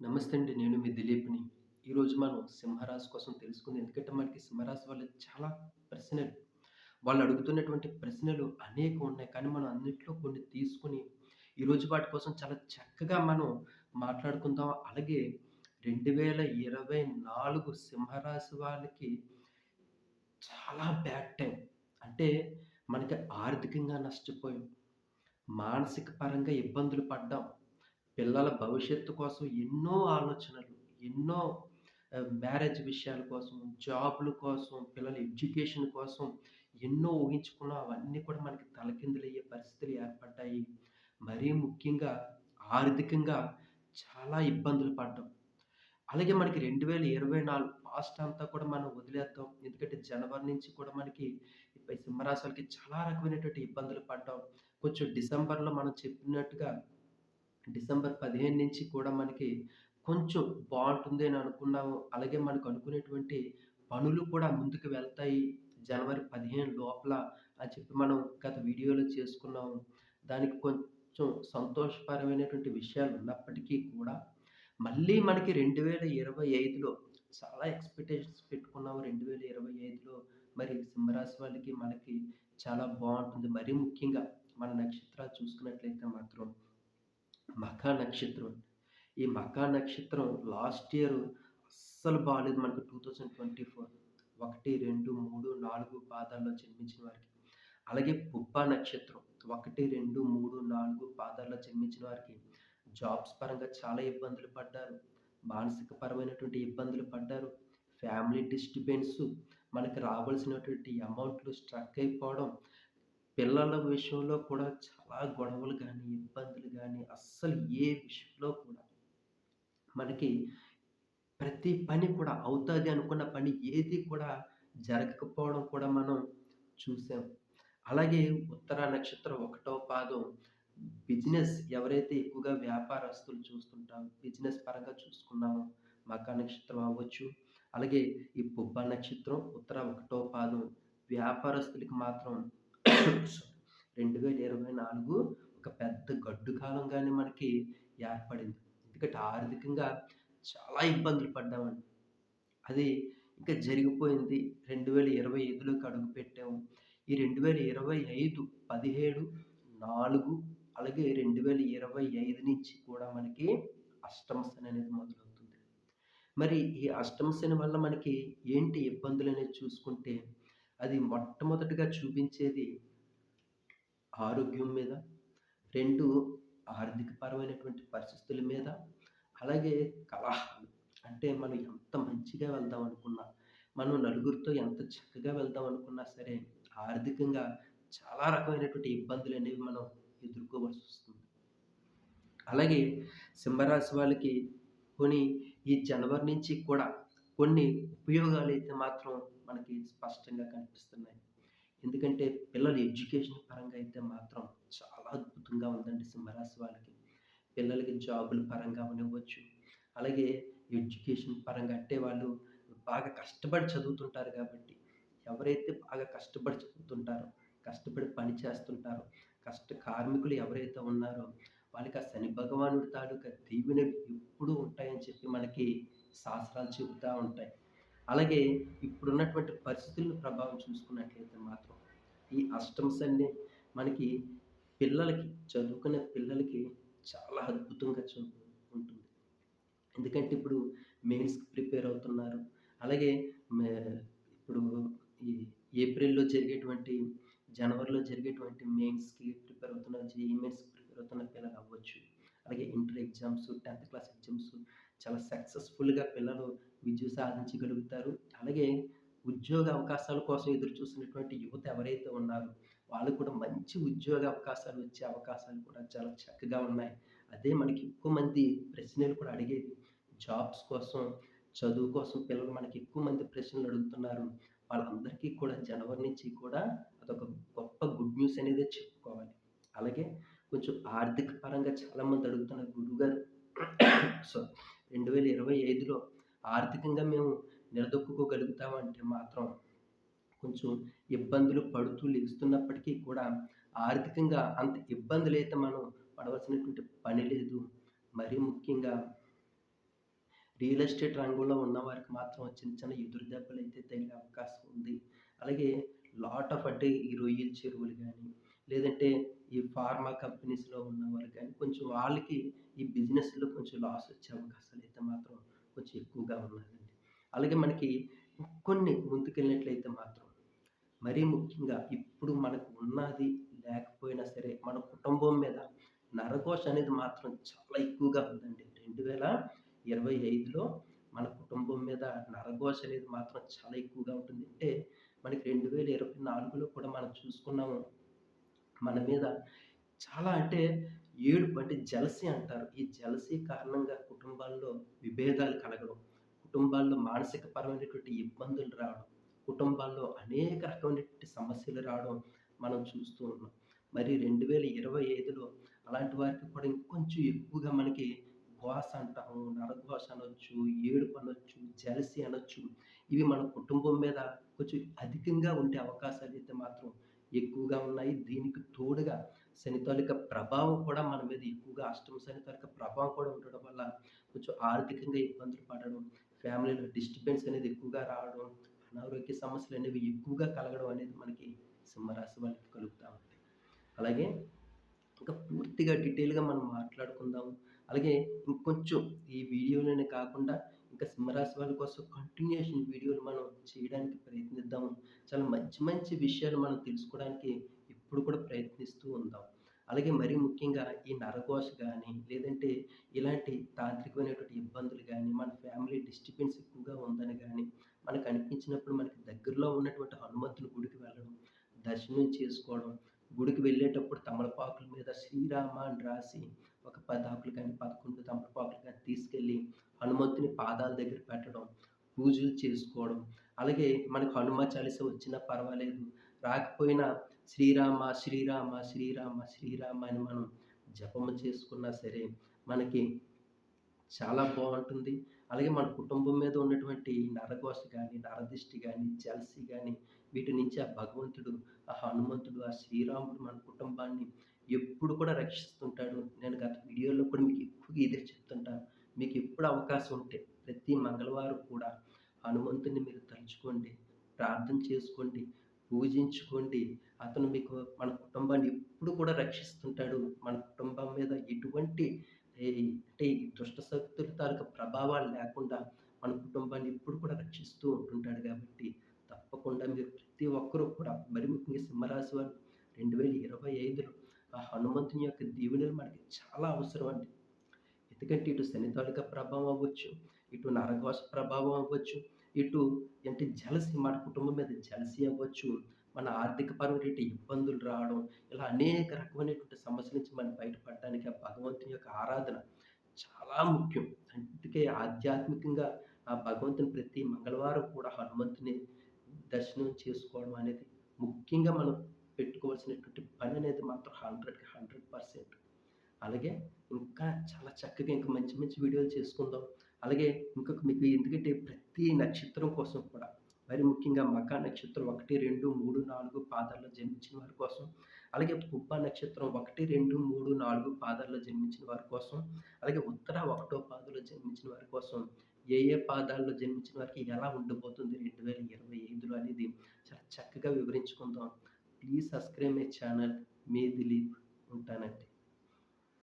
నమస్తే అండి. నేను మీ దిలీప్‌ని. ఈరోజు మనం సింహరాశి కోసం తెలుసుకుంది ఎందుకంటే మనకి సింహరాశి వాళ్ళు చాలా ప్రశ్నలు. వాళ్ళు అడుగుతున్నటువంటి ప్రశ్నలు అనేక ఉన్నాయి. కానీ మనం అన్నిట్లో కొన్ని తీసుకొని ఈరోజు వాటి కోసం చాలా చక్కగా మనం మాట్లాడుకుందాం. అలాగే 2024 సింహరాశి వాళ్ళకి చాలా బ్యాడ్ టైం అంటే మనకి ఆర్థికంగా నష్టపోయాం. మానసిక పరంగా ఇబ్బందులు పడ్డాం. పిల్లల భవిష్యత్తు కోసం ఎన్నో ఆలోచనలు, ఎన్నో మ్యారేజ్ విషయాల కోసం, జాబ్‌ల కోసం, పిల్లల ఎడ్యుకేషన్ కోసం ఎన్నో ఊహించుకున్నాం. అవన్నీ కూడా మనకి తలకిందులయ్యే పరిస్థితులు ఏర్పడ్డాయి. మరీ ముఖ్యంగా ఆర్థికంగా చాలా ఇబ్బందులు పడ్డాం. అలాగే మనకి 2024 పాస్ట్ అంతా కూడా మనం వదిలేద్దాం. ఎందుకంటే జనవరి నుంచి కూడా మనకి సింహరాశులకి చాలా రకమైనటువంటి ఇబ్బందులు పడ్డాం. కొంచెం డిసెంబర్‌లో మనం చెప్పినట్టుగా డిసెంబర్ 15 నుంచి కూడా మనకి కొంచెం బాగుంటుంది అని అనుకున్నాము. అలాగే మనకు అనుకునేటువంటి పనులు కూడా ముందుకు వెళ్తాయి. జనవరి 15 లోపల అని చెప్పి మనం గత వీడియోలో చేసుకున్నాము. దానికి కొంచెం సంతోషకరమైనటువంటి విషయాలు ఉన్నప్పటికీ కూడా మళ్ళీ మనకి 2025లో చాలా ఎక్స్‌పెక్టేషన్స్ పెట్టుకున్నాము. 2025లో మరి సింహరాశి వాళ్ళకి మనకి చాలా బాగుంటుంది మరీ ముఖ్యంగా మన నక్షత్రాలు చూసుకున్నట్లయితే మాత్రం మఖా నక్షత్రం. ఈ మఖా నక్షత్రం లాస్ట్ ఇయర్ అస్సలు బాలేదు మనకు 2024 1, 2, 3, 4 పాదాల్లో జన్మించిన వారికి. అలాగే పుప్ప నక్షత్రం 1, 2, 3, 4 పాదాల్లో జన్మించిన వారికి జాబ్స్ పరంగా చాలా ఇబ్బందులు పడ్డారు. మానసిక పరమైనటువంటి ఇబ్బందులు పడ్డారు. ఫ్యామిలీ డిస్టర్బెన్స్ మనకి రావాల్సినటువంటి అమౌంట్‌లు స్ట్రక్ అయిపోవడం. పిల్లల విషయంలో కూడా చాలా గొడవలు కానీ ఇబ్బందులు కానీ అస్సలు ఏ విషయంలో కూడా మనకి ప్రతి పని కూడా అవుతుంది అనుకున్న పని ఏది కూడా జరగకపోవడం కూడా మనం చూసాం. అలాగే ఉత్తర నక్షత్రం ఒకటో పాదం బిజినెస్ ఎవరైతే ఎక్కువగా వ్యాపారస్తులు చూస్తుంటాం, బిజినెస్ పరంగా చూసుకున్నామో మఖా నక్షత్రం అవ్వచ్చు. అలాగే ఈ పుబ్బ నక్షత్రం ఉత్తర ఒకటో పాదం వ్యాపారస్తులకి మాత్రం 2024 ఒక పెద్ద గడ్డు కాలంగానే మనకి ఏర్పడింది. ఎందుకంటే ఆర్థికంగా చాలా ఇబ్బందులు పడ్డామండి. అది ఇంకా జరిగిపోయింది. రెండు వేల ఇరవై ఐదులోకి అడుగు పెట్టాము ఈ 2025 17, 4 అలాగే 2025 నుంచి కూడా మనకి అష్టమ శని అనేది మొదలవుతుంది. మరి ఈ అష్టమ శని వల్ల మనకి ఏంటి ఇబ్బందులు అనేది చూసుకుంటే అది మొట్టమొదటిగా చూపించేది ఆరోగ్యం మీద, రెండు ఆర్థిక పరమైనటువంటి పరిస్థితుల మీద, అలాగే కలహాలు. అంటే మనం ఎంత మంచిగా వెళ్దాం అనుకున్నా, మనం నలుగురితో ఎంత చక్కగా వెళ్దాం అనుకున్నా సరే ఆర్థికంగా చాలా రకమైనటువంటి ఇబ్బందులు అనేవి మనం ఎదుర్కోవాల్సి వస్తుంది అలాగే సింహరాశి వాళ్ళకి కొన్ని ఈ జనవరి నుంచి కూడా కొన్ని ఉపయోగాలు అయితే మాత్రం మనకి స్పష్టంగా కనిపిస్తున్నాయి. ఎందుకంటే పిల్లల ఎడ్యుకేషన్ పరంగా అయితే మాత్రం చాలా అద్భుతంగా ఉందండి సింహరాశి వాళ్ళకి. పిల్లలకి జాబుల పరంగా ఉండవచ్చు అలాగే ఎడ్యుకేషన్ పరంగా అంటే వాళ్ళు బాగా కష్టపడి చదువుతుంటారు కాబట్టి, ఎవరైతే బాగా కష్టపడి చదువుతుంటారో, కష్టపడి పని చేస్తుంటారో, కష్ట కార్మికులు ఎవరైతే ఉన్నారో వాళ్ళకి ఆ శని భగవానుడి తాలూకా దీవెనలు ఎప్పుడూ ఉంటాయని చెప్పి మనకి శాస్త్రాలు చెబుతూ ఉంటాయి. అలాగే ఇప్పుడున్నటువంటి పరిస్థితుల ప్రభావం చూసుకున్నట్లయితే మాత్రం ఈ అష్టమ శని మనకి పిల్లలకి చదువుకునే పిల్లలకి చాలా అద్భుతంగా చదువు ఉంటుంది. ఎందుకంటే ఇప్పుడు మెయిన్స్‌కి ప్రిపేర్ అవుతున్నారు. అలాగే ఇప్పుడు ఈ ఏప్రిల్‌లో జరిగేటువంటి, జనవరిలో జరిగేటువంటి మెయిన్స్‌కి ప్రిపేర్ అవుతున్న, జేఈఈ మెయిన్స్‌కి ప్రిపేర్ అవుతున్న పిల్లలు ఎగ్జామ్స్, 10థ్ క్లాస్ ఎగ్జామ్స్ చాలా సక్సెస్‌ఫుల్‌గా పిల్లలు విజయం సాధించగలుగుతారు. అలాగే ఉద్యోగ అవకాశాల కోసం ఎదురు చూస్తున్నటువంటి యువత ఎవరైతే ఉన్నారో వాళ్ళకి కూడా మంచి ఉద్యోగ అవకాశాలు వచ్చే అవకాశాలు కూడా చాలా చక్కగా ఉన్నాయి. అదే మనకి ఎక్కువ మంది ప్రశ్నలు కూడా అడిగేది. జాబ్స్ కోసం, చదువు కోసం పిల్లలు మనకి ఎక్కువ మంది ప్రశ్నలు అడుగుతున్నారు. వాళ్ళందరికీ కూడా జనవరి నుంచి కూడా అదొక గొప్ప గుడ్ న్యూస్ అనేది చెప్పుకోవాలి. అలాగే కొంచెం ఆర్థిక పరంగా చాలామంది అడుగుతున్నారు గురువుగారు సో 2025లో ఆర్థికంగా మేము నిలదొక్కుకోగలుగుతామంటే మాత్రం కొంచెం ఇబ్బందులు పడుతూ లెగుస్తున్నప్పటికీ కూడా ఆర్థికంగా అంత ఇబ్బందులు అయితే మనం పడవలసినటువంటి పని లేదు. మరీ ముఖ్యంగా రియల్ ఎస్టేట్ రంగంలో ఉన్నవారికి మాత్రం చిన్న చిన్న ఎదురు అయితే తగిలే అవకాశం ఉంది. అలాగే లాట్ ఆఫ్ అంటే ఈ రొయ్యల చెరువులు కానీ లేదంటే ఈ ఫార్మా కంపెనీస్‌లో ఉన్నవారు కానీ కొంచెం వాళ్ళకి ఈ బిజినెస్‌లో కొంచెం లాస్ వచ్చే అవకాశాలు అయితే మాత్రం కొంచెం ఎక్కువగా ఉన్నాయండి. అలాగే మనకి కొన్ని ముందుకెళ్ళినట్లయితే మాత్రం మరీ ముఖ్యంగా ఇప్పుడు మనకు ఉన్నది లేకపోయినా సరే, మన కుటుంబం మీద నరఘోష అనేది మాత్రం చాలా ఎక్కువగా ఉందండి. 2025లో మన కుటుంబం మీద నరఘోష అనేది మాత్రం చాలా ఎక్కువగా ఉంటుంది. అంటే మనకి 2024లో కూడా మనం చూసుకున్నాము. మన మీద చాలా అంటే ఏడుపు అంటే జెలసీ అంటారు. ఈ జెలసీ కారణంగా కుటుంబాల్లో విభేదాలు కలగడం, కుటుంబాల్లో మానసిక పరమైనటువంటి ఇబ్బందులు రావడం, కుటుంబాల్లో అనేక రకమైనటువంటి సమస్యలు రావడం మనం చూస్తూ ఉన్నాం. మరి 2025లో అలాంటి వారికి కూడా ఇంకొంచెం ఎక్కువగా మనకి ఘోష అంటాము, నరఘోష అనొచ్చు, ఏడుపు అనొచ్చు, జెలసీ అనొచ్చు. ఇవి మన కుటుంబం మీద కొంచెం అధికంగా ఉండే అవకాశాలు అయితే మాత్రం ఎక్కువగా ఉన్నాయి. దీనికి తోడుగా శని ప్రభావం కూడా మన మీద ఎక్కువగా అష్టమ శని ప్రభావం కూడా ఉండడం వల్ల కొంచెం ఆర్థికంగా ఇబ్బందులు పడడం, ఫ్యామిలీలో డిస్టర్బెన్స్ అనేది ఎక్కువగా రావడం, అనారోగ్య సమస్యలు అనేవి ఎక్కువగా కలగడం అనేది మనకి సింహరాశి వాళ్ళకి కలుగుతూ ఉంటాయి. అలాగే ఇంకా పూర్తిగా డీటెయిల్‌గా మనం మాట్లాడుకుందాం. అలాగే ఇంకొంచెం ఈ వీడియోలోనే కాకుండా ఇంకా సింహరాశి వాళ్ళ కోసం కంటిన్యూషన్ వీడియోలు మనం చేయడానికి ప్రయత్నిద్దాము. చాలా మంచి మంచి విషయాలు మనం తెలుసుకోవడానికి ఇప్పుడు కూడా ప్రయత్నిస్తూ ఉందాం. అలాగే మరీ ముఖ్యంగా ఈ నరఘోష కానీ లేదంటే ఇలాంటి తాంత్రికమైనటువంటి ఇబ్బందులు కానీ మన ఫ్యామిలీ డిస్టర్బెన్స్ ఎక్కువగా ఉందని కానీ మనకు అనిపించినప్పుడు మనకి దగ్గరలో ఉన్నటువంటి హనుమంతుని గుడికి వెళ్ళడం, దర్శనం చేసుకోవడం, గుడికి వెళ్ళేటప్పుడు తమలపాకుల మీద శ్రీరామ అని రాసి ఒక పదాకులు కానీ, 11 తమలపాకులు కానీ తీసుకెళ్ళి హనుమంతుని పాదాల దగ్గర పెట్టడం, పూజలు చేసుకోవడం. అలాగే మనకు హనుమ చాలీస వచ్చినా పర్వాలేదు, రాకపోయినా శ్రీరామ, శ్రీరామ, శ్రీరామ, శ్రీరామ అని మనం జపము చేసుకున్నా సరే మనకి చాలా బాగుంటుంది అలాగే మన కుటుంబం మీద ఉన్నటువంటి నరఘోష కానీ నరదిష్టి కానీ జలసి కానీ వీటి నుంచి ఆ భగవంతుడు, ఆ హనుమంతుడు, ఆ శ్రీరాముడు మన కుటుంబాన్ని ఎప్పుడు కూడా రక్షిస్తుంటాడు. నేను గత వీడియోలో కూడా మీకు ఎక్కువగా ఇదే చెప్తుంటాను. మీకు ఎప్పుడు అవకాశం ఉంటే ప్రతి మంగళవారం కూడా హనుమంతుని మీరు తలుచుకోండి, ప్రార్థన చేసుకోండి, పూజించుకోండి. అతను మీకు మన కుటుంబాన్ని ఎప్పుడు కూడా రక్షిస్తుంటాడు. మన కుటుంబం మీద ఎటువంటి అంటే ఈ దుష్ట శక్తుల తాలూకు ప్రభావాలు లేకుండా మన కుటుంబాన్ని ఎప్పుడు కూడా రక్షిస్తూ ఉంటుంటాడు కాబట్టి తప్పకుండా మీరు ప్రతి ఒక్కరూ కూడా మరి ముఖ్యంగా సింహరాశి వారు 2025లో ఆ హనుమంతుని యొక్క దీవెనలు మనకి చాలా అవసరం అండి. ఎందుకంటే ఇటు శని తాలూకా ప్రభావం అవ్వచ్చు, ఇటు నరఘోష ప్రభావం అవ్వచ్చు, ఇటు అంటే జలసి మన కుటుంబం మీద జలసి అవ్వచ్చు, మన ఆర్థికపరమైనటువంటి ఇబ్బందులు రావడం, ఇలా అనేక రకమైనటువంటి సమస్యల నుంచి మనం బయటపడడానికి ఆ భగవంతుని యొక్క ఆరాధన చాలా ముఖ్యం. అందుకే ఆధ్యాత్మికంగా ఆ భగవంతుని ప్రతి మంగళవారం కూడా హనుమంతుని దర్శనం చేసుకోవడం అనేది ముఖ్యంగా మనం పెట్టుకోవాల్సినటువంటి పని అనేది మాత్రం 100కి 100%. అలాగే ఇంకా చాలా చక్కగా ఇంకా మంచి మంచి వీడియోలు చేసుకుందాం. అలాగే ఇంకొక మీకు ఎందుకంటే ప్రతి నక్షత్రం కోసం కూడా మరి ముఖ్యంగా మఖా నక్షత్రం 1, 2, 3, 4 పాదాల్లో జన్మించిన వారి కోసం, అలాగే పుబ్బ నక్షత్రం 1, 2, 3, 4 పాదాల్లో జన్మించిన వారి కోసం, అలాగే ఉత్తర ఒకటో పాదంలో జన్మించిన వారి కోసం ఏ ఏ పాదాల్లో జన్మించిన వారికి ఎలా ఉండబోతుంది 2025లో అనేది చాలా చక్కగా వివరించుకుందాం. Please subscribe my channel. మీ దిలీప్. ఉంటానండి.